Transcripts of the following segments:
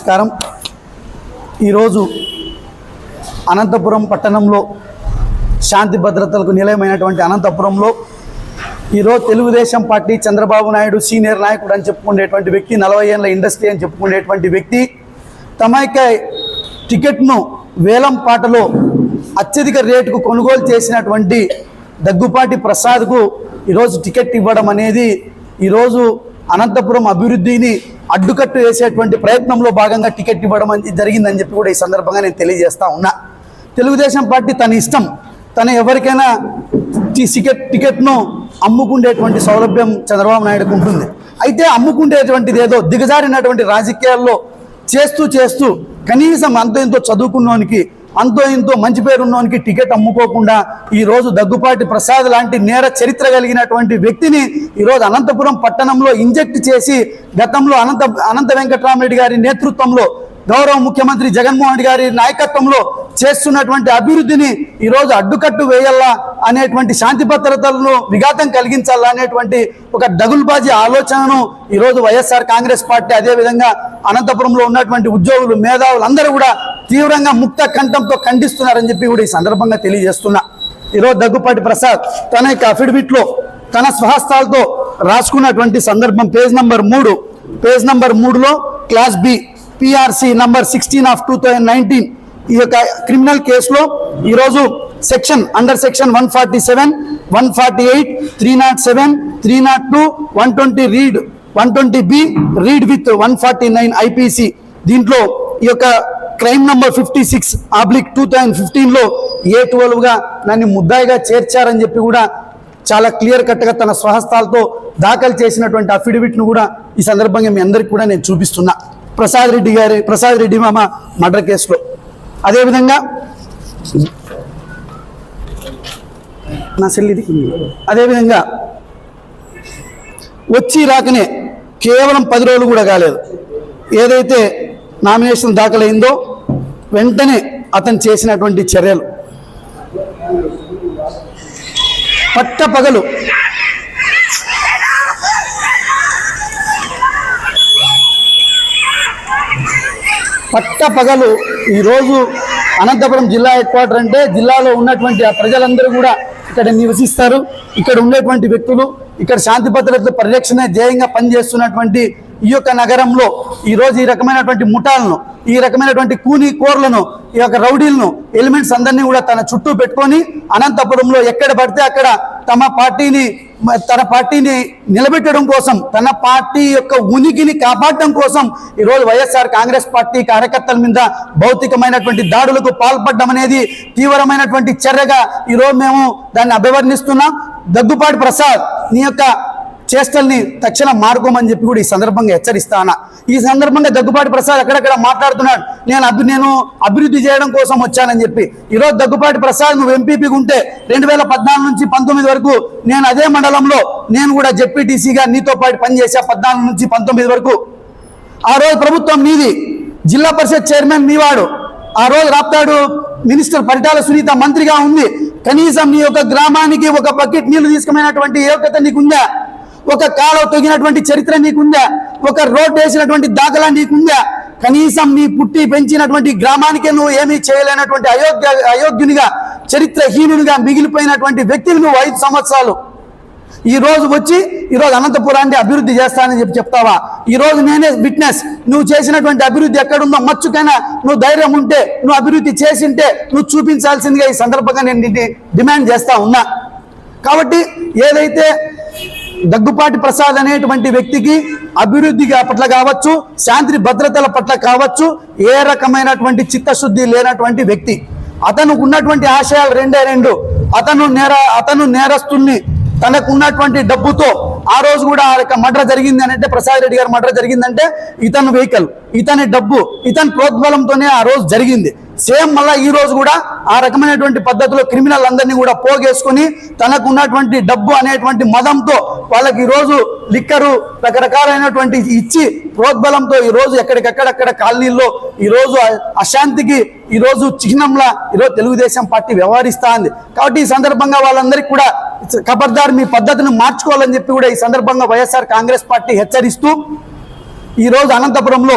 నమస్కారం. ఈరోజు అనంతపురం పట్టణంలో శాంతి భద్రతలకు నిలయమైనటువంటి అనంతపురంలో ఈరోజు తెలుగుదేశం పార్టీ చంద్రబాబు నాయుడు సీనియర్ నాయకుడు అని చెప్పుకునేటువంటి వ్యక్తి నలభై ఏళ్ళ ఇండస్ట్రీ అని చెప్పుకునేటువంటి వ్యక్తి. తమ యొక్క టికెట్ను వేలం పాటలో అత్యధిక రేటుకు కొనుగోలు చేసినటువంటి దగ్గుపాటి ప్రసాద్కు ఈరోజు టికెట్ ఇవ్వడం అనేది ఈరోజు అనంతపురం అభివృద్ధిని అడ్డుకట్టు వేసేటువంటి ప్రయత్నంలో భాగంగా టికెట్ ఇవ్వడం అనేది జరిగిందని చెప్పి కూడా ఈ సందర్భంగా నేను తెలియజేస్తా ఉన్నా. తెలుగుదేశం పార్టీ తన ఇష్టం. తన ఎవరికైనా ఈ టికెట్ టికెట్ను అమ్ముకునేటువంటి సౌలభ్యం చంద్రబాబు నాయుడుకు ఉంటుంది. అయితే అమ్ముకునేటువంటిది ఏదో దిగజారినటువంటి రాజకీయాల్లో చేస్తూ చేస్తూ కనీసం అంత ఎంతో చదువుకున్నోనికి అంతో ఇంతో మంచి పేరున్నోనికి టికెట్ అమ్ముకోకుండా ఈరోజు దగ్గుపాటి ప్రసాద్ లాంటి నేర చరిత్ర కలిగినటువంటి వ్యక్తిని ఈరోజు అనంతపురం పట్టణంలో ఇంజెక్ట్ చేసి గతంలో అనంత అనంత వెంకటరామరెడ్డి గారి నేతృత్వంలో గౌరవ ముఖ్యమంత్రి జగన్మోహన్ రెడ్డి గారి నాయకత్వంలో చేస్తున్నటువంటి అభివృద్ధిని ఈరోజు అడ్డుకట్టు వేయాలా అనేటువంటి శాంతి భద్రతలను విఘాతం కలిగించాలా అనేటువంటి ఒక డగుల్బాజీ ఆలోచనను ఈరోజు వైఎస్ఆర్ కాంగ్రెస్ పార్టీ అదేవిధంగా అనంతపురంలో ఉన్నటువంటి ఉద్యోగులు మేధావులు అందరూ కూడా తీవ్రంగా ముక్త కంఠంతో ఖండిస్తున్నారని చెప్పి కూడా ఈ సందర్భంగా తెలియజేస్తున్నా. ఈరోజు దగ్గుపాటి ప్రసాద్ తన యొక్క అఫిడవిట్లో తన స్వహస్తాలతో రాసుకున్నటువంటి సందర్భం పేజ్ నంబర్ మూడు. పేజ్ నంబర్ మూడులో class B PRC number sixteen of two thousand nineteen ఈ యొక్క క్రిమినల్ కేసులో ఈరోజు section under section one forty seven one forty eight three not seven three not two one twenty read one twenty B read with one forty nine IPC దీంట్లో ఈ యొక్క crime number fifty six oblique two thousand ఫిఫ్టీన్లో ఏ ట్వెల్వ్గా నన్ను ముద్దాయిగా చేర్చారని చెప్పి కూడా చాలా clear కట్గా తన స్వహస్తాలతో దాఖలు చేసినటువంటి అఫిడవిట్ను కూడా ఈ సందర్భంగా మీ అందరికీ కూడా నేను చూపిస్తున్నా. ప్రసాద్ రెడ్డి గారి ప్రసాద్ రెడ్డి మామ మర్డర్ కేసులో. అదేవిధంగా నా సెల్లిది అదేవిధంగా వచ్చి రాకనే కేవలం పది రోజులు కూడా కాలేదు. ఏదైతే నామినేషన్ దాఖలైందో వెంటనే అతను చేసినటువంటి చర్యలు. పట్టపగలు పట్ట పగలు ఈరోజు అనంతపురం జిల్లా హెడ్ క్వార్టర్ అంటే జిల్లాలో ఉన్నటువంటి ఆ ప్రజలందరూ కూడా ఇక్కడ నివసిస్తారు. ఇక్కడ ఉండేటువంటి వ్యక్తులు ఇక్కడ శాంతి భద్రతల పరిరక్షణ ధ్యేయంగా పనిచేస్తున్నటువంటి ఈ యొక్క నగరంలో ఈరోజు ఈ రకమైనటువంటి ముఠాలను ఈ రకమైనటువంటి కూని కోర్లను ఈ యొక్క రౌడీలను ఎలిమెంట్స్ అందరినీ కూడా తన చుట్టూ పెట్టుకొని అనంతపురంలో ఎక్కడ పడితే అక్కడ తమ పార్టీని తన పార్టీని నిలబెట్టడం కోసం తన పార్టీ యొక్క ఉనికిని కాపాడడం కోసం ఈరోజు వైఎస్ఆర్ కాంగ్రెస్ పార్టీ కార్యకర్తల మీద భౌతికమైనటువంటి దాడులకు పాల్పడడం అనేది తీవ్రమైనటువంటి చర్యగా ఈరోజు మేము దాన్ని అభివర్ణిస్తున్నాం. దగ్గుపాటి ప్రసాద్ నీ యొక్క చేష్టల్ని తక్షణం మారుకోమని చెప్పి కూడా ఈ సందర్భంగా హెచ్చరిస్తానా ఈ సందర్భంగా దగ్గుపాటి ప్రసాద్ అక్కడక్కడ మాట్లాడుతున్నాడు? నేను అభి నేను అభివృద్ధి చేయడం కోసం వచ్చానని చెప్పి. ఈరోజు దగ్గుపాటి ప్రసాద్ నువ్వు ఎంపీపీగా ఉంటే రెండు వేల పద్నాలుగు నుంచి పంతొమ్మిది వరకు నేను అదే మండలంలో నేను కూడా జెడ్పీటీసీగా నీతో పాటు పనిచేసా పద్నాలుగు నుంచి పంతొమ్మిది వరకు. ఆ రోజు ప్రభుత్వం నీది. జిల్లా పరిషత్ చైర్మన్ నీవాడు. ఆ రోజు రాప్తాడు మినిస్టర్ పరిటాల సునీత మంత్రిగా ఉంది. కనీసం నీ యొక్క గ్రామానికి ఒక బకెట్ నీళ్ళు తీసుకుమైనటువంటి యోగ్యత నీకుందా? ఒక కాలువ తొగినటువంటి చరిత్ర నీకుందా? ఒక రోడ్ వేసినటువంటి దాఖలా నీకుందా? కనీసం నీ పుట్టి పెంచినటువంటి గ్రామానికే నువ్వు ఏమీ చేయలేనటువంటి అయోగ్య అయోగ్యునిగా చరిత్రహీనునిగా మిగిలిపోయినటువంటి వ్యక్తిని నువ్వు ఐదు సంవత్సరాలు. ఈ రోజు వచ్చి ఈరోజు అనంతపురాన్ని అభివృద్ధి చేస్తానని చెప్పి చెప్తావా? ఈ రోజు నేనే విట్నెస్. నువ్వు చేసినటువంటి అభివృద్ధి ఎక్కడుందో మచ్చుకైనా నువ్వు ధైర్యం ఉంటే నువ్వు అభివృద్ధి చేసింటే నువ్వు చూపించాల్సిందిగా ఈ సందర్భంగా నేను డిమాండ్ చేస్తా ఉన్నా. కాబట్టి ఏదైతే దగ్గుపాటి ప్రసాద్ అనేటువంటి వ్యక్తికి అభివృద్ధి పట్ల కావచ్చు శాంతి భద్రతల పట్ల కావచ్చు ఏ రకమైనటువంటి చిత్తశుద్ధి లేనటువంటి వ్యక్తి. అతను ఉన్నటువంటి ఆశయాలు రెండే రెండు. అతను నేర అతను నేరస్తుల్ని తనకు ఉన్నటువంటి డబ్బుతో ఆ రోజు కూడా ఆ యొక్క మర్డర్ జరిగింది అని అంటే ప్రసాద్ రెడ్డి గారు మర్డర్ జరిగిందంటే ఇతను వెహికల్ ఇతని డబ్బు ఇతని ప్రోద్బలంతోనే ఆ రోజు జరిగింది. సేమ్ మళ్ళీ ఈ రోజు కూడా ఆ రకమైనటువంటి పద్ధతిలో క్రిమినల్ అందరినీ కూడా పోగేసుకొని తనకు ఉన్నటువంటి డబ్బు అనేటువంటి మదంతో వాళ్ళకి ఈరోజు లిక్కరు రకరకాలైనటువంటి ఇచ్చి ప్రోద్బలంతో ఈ రోజు ఎక్కడికక్కడక్కడ కాలనీల్లో ఈ రోజు అశాంతికి ఈ రోజు చిహ్నంలా ఈరోజు తెలుగుదేశం పార్టీ వ్యవహరిస్తా ఉంది. కాబట్టి ఈ సందర్భంగా వాళ్ళందరికీ కూడా ఖబర్దార్ మీ పద్ధతిని మార్చుకోవాలని చెప్పి కూడా ఈ సందర్భంగా వైఎస్ఆర్ కాంగ్రెస్ పార్టీ హెచ్చరిస్తూ ఈరోజు అనంతపురంలో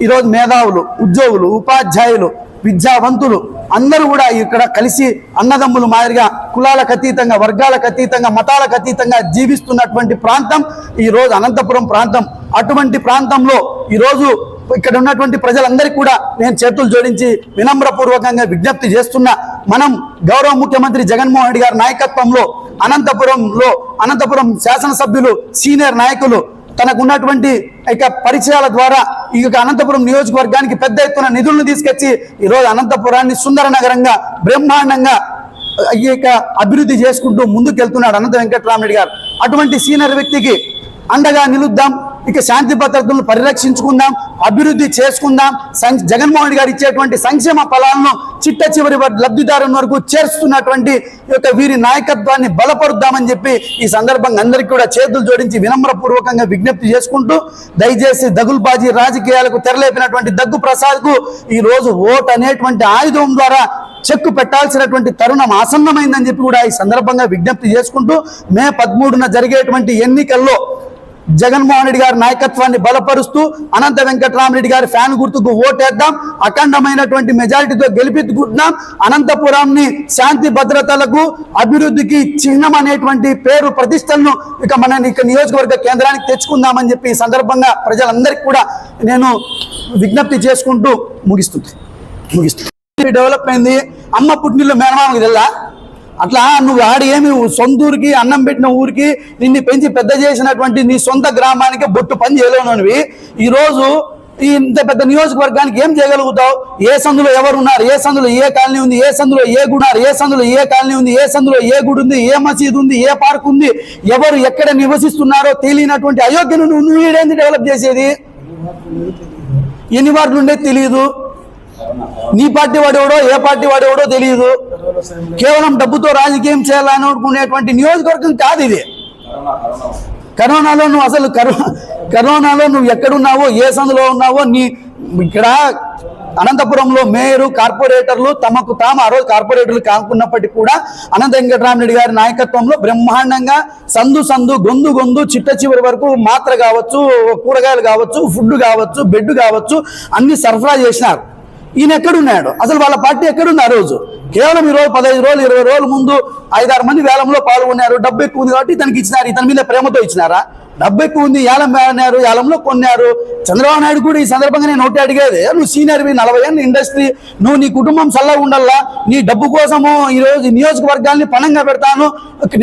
ఈరోజు మేధావులు ఉద్యోగులు ఉపాధ్యాయులు విద్యావంతులు అందరూ కూడా ఇక్కడ కలిసి అన్నదమ్ములు మాదిరిగా కులాలకు అతీతంగా వర్గాలకు అతీతంగా మతాలకు అతీతంగా జీవిస్తున్నటువంటి ప్రాంతం ఈ రోజు అనంతపురం ప్రాంతం. అటువంటి ప్రాంతంలో ఈరోజు ఇక్కడ ఉన్నటువంటి ప్రజలందరికీ కూడా నేను చేతులు జోడించి వినమ్రపూర్వకంగా విజ్ఞప్తి చేస్తున్నా మనం గౌరవ ముఖ్యమంత్రి జగన్మోహన్ రెడ్డి గారి నాయకత్వంలో అనంతపురంలో అనంతపురం శాసనసభ్యులు సీనియర్ నాయకులు తనకు ఉన్నటువంటి ఇక పరిచయాల ద్వారా ఈ యొక్క అనంతపురం నియోజకవర్గానికి పెద్ద ఎత్తున నిధులను తీసుకొచ్చి ఈరోజు అనంతపురాన్ని సుందర నగరంగా బ్రహ్మాండంగా ఈ యొక్క అభివృద్ధి చేసుకుంటూ ముందుకెళ్తున్నాడు అనంత వెంకటరామరెడ్డి గారు. అటువంటి సీనియర్ వ్యక్తికి అండగా నిలుద్దాం. ఇక శాంతి భద్రతలను పరిరక్షించుకుందాం అభివృద్ధి చేసుకుందాం. సం- జగన్మోహన్ రెడ్డి గారు ఇచ్చేటువంటి సంక్షేమ ఫలాలను చిట్ట చివరి వ- లబ్ధిదారుని వరకు చేరుస్తున్నటువంటి యొక్క వీరి నాయకత్వాన్ని బలపరుద్దామని చెప్పి ఈ సందర్భంగా అందరికీ కూడా చేతులు జోడించి వినమ్రపూర్వకంగా విజ్ఞప్తి చేసుకుంటూ దయచేసి దగులుబాజీ రాజకీయాలకు తెరలేపినటువంటి దగ్గు ప్రసాద్కు ఈరోజు ఈ రోజు ఓట్ అనేటువంటి ఆయుధం ద్వారా చెక్కు పెట్టాల్సినటువంటి తరుణం ఆసన్నమైందని చెప్పి కూడా ఈ సందర్భంగా విజ్ఞప్తి చేసుకుంటూ మే పదమూడున జరిగేటువంటి ఎన్నికల్లో జగన్మోహన్ రెడ్డి గారి నాయకత్వాన్ని బలపరుస్తూ అనంత వెంకటరామరెడ్డి గారి ఫ్యాన్ గుర్తుకు ఓటేద్దాం అఖండమైనటువంటి మెజారిటీతో గెలిపించుకుంటున్నాం. అనంతపురాన్ని శాంతి భద్రతలకు అభివృద్ధికి చిహ్నం అనేటువంటి పేరు ప్రతిష్టలను ఇక మన ఇక నియోజకవర్గ కేంద్రానికి తెచ్చుకుందామని చెప్పి ఈ సందర్భంగా ప్రజలందరికీ కూడా నేను విజ్ఞప్తి చేసుకుంటూ ముగిస్తుంది ముగిస్తుంది డెవలప్ అయింది. అమ్మ పుట్టినిల్లు మేనమామకి తెల్లా? అట్లా నువ్వు ఆడ ఏమి సొంతూరికి అన్నం పెట్టిన ఊరికి నిన్ను పెంచి పెద్ద చేసినటువంటి నీ సొంత గ్రామానికి బొట్టు పని చేయలేనివి ఈరోజు ఈ ఇంత పెద్ద నియోజకవర్గానికి ఏం చేయగలుగుతావు? ఏ సందులో ఎవరు ఉన్నారు? ఏ సందులో ఏ కాలనీ ఉంది? ఏ సందులో ఏ గుడి ఉన్నారు? ఏ సందులో ఏ కాలనీ ఉంది? ఏ సందులో ఏ గుడి ఉంది? ఏ మసీదు ఉంది? ఏ పార్క్ ఉంది? ఎవరు ఎక్కడ నివసిస్తున్నారో తెలియనటువంటి అయోగ్యను నువ్వు నువ్వు డెవలప్ చేసేది? ఎన్ని వార్డులు ఉండేది తెలియదు నీ పార్టీ వాడేవాడో ఏ పార్టీ వాడేవాడో తెలియదు కేవలం డబ్బుతో రాజకీయం చేయాలని అనుకునేటువంటి నియోజకవర్గం కాదు ఇది. కరోనాలో నువ్వు అసలు కరోనాలో నువ్వు ఎక్కడున్నావో ఏ సందులో ఉన్నావో నీ ఇక్కడ అనంతపురంలో మేయరు కార్పొరేటర్లు తమకు తాము ఆ రోజు కార్పొరేటర్లు కానుకున్నప్పటికీ కూడా అనంత వెంకటరామరెడ్డి గారి నాయకత్వంలో బ్రహ్మాండంగా సందు సందు గొందు గొందు చిట్ట చివరి వరకు మాత్ర కావచ్చు కూరగాయలు కావచ్చు ఫుడ్ కావచ్చు బెడ్ కావచ్చు అన్ని సరఫరా చేసినారు. ఈయన ఎక్కడున్నాడు? అసలు వాళ్ళ పార్టీ ఎక్కడుంది ఆ రోజు? కేవలం ఈ రోజు పదహైదు రోజులు ఇరవై రోజుల ముందు ఐదారు మంది వేలంలో పాల్గొన్నారు. డబ్బు ఎక్కువ ఉంది కాబట్టి ఇతనికి ఇచ్చినారు. ఇతని మీద ప్రేమతో ఇచ్చినారా? డబ్బు ఎక్కువ ఉంది ఏలం వేలన్నారు ఏలంలో కొన్నారు. చంద్రబాబు నాయుడు కూడా ఈ సందర్భంగా నేను ఒకటి అడిగేది నువ్వు సీనియర్ నలభై ఏళ్ళ ఇండస్ట్రీ నువ్వు నీ కుటుంబం చల్లగా ఉండాలా? నీ డబ్బు కోసము ఈరోజు నియోజకవర్గాల్ని పణంగా పెడతాను.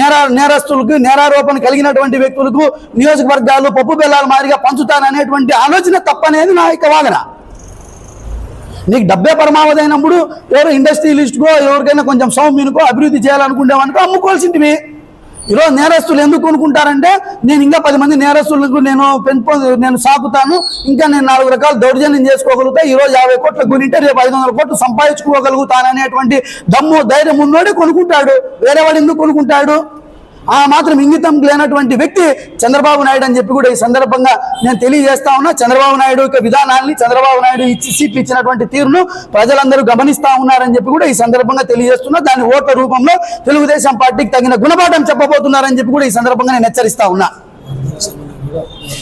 నేర నేరస్తులకు నేరారోపణ కలిగినటువంటి వ్యక్తులకు నియోజకవర్గాలు పప్పు బెల్లాల మాదిరిగా పంచుతాను అనేటువంటి ఆలోచన తప్పనేది నా యొక్క వాదన. నీకు డబ్బే పరమావధి అయినప్పుడు ఎవరో ఇండస్ట్రియలిస్ట్కో ఎవరికైనా కొంచెం సౌమ్యునికో అభివృద్ధి చేయాలనుకుంటామనుకో అమ్ముకోవాల్సింటివి. ఈరోజు నేరస్తులు ఎందుకు కొనుక్కుంటారంటే నేను ఇంకా పది మంది నేరస్తులకు నేను పెంపొ నేను సాకుతాను ఇంకా నేను నాలుగు రకాల దౌర్జన్యం చేసుకోగలుగుతా ఈరోజు యాభై కోట్ల గురింటే రేపు ఐదు వందల కోట్లు సంపాదించుకోగలుగుతాననేటువంటి దమ్ము ధైర్యం ఉన్నోడే కొనుక్కుంటాడు. వేరే వాడు ఎందుకు కొనుక్కుంటాడు? ఆ మాత్రం ఇంగితం లేనటువంటి వ్యక్తి చంద్రబాబు నాయుడు అని చెప్పి కూడా ఈ సందర్భంగా నేను తెలియజేస్తా ఉన్నా. చంద్రబాబు నాయుడు యొక్క విధానాన్ని చంద్రబాబు నాయుడు ఇచ్చి సీట్లు ఇచ్చినటువంటి తీరును ప్రజలందరూ గమనిస్తా ఉన్నారని చెప్పి కూడా ఈ సందర్భంగా తెలియజేస్తున్నా. దాని ఓట్ల రూపంలో తెలుగుదేశం పార్టీకి తగిన గుణపాఠం చెప్పబోతున్నారని చెప్పి కూడా ఈ సందర్భంగా నేను హెచ్చరిస్తా ఉన్నా.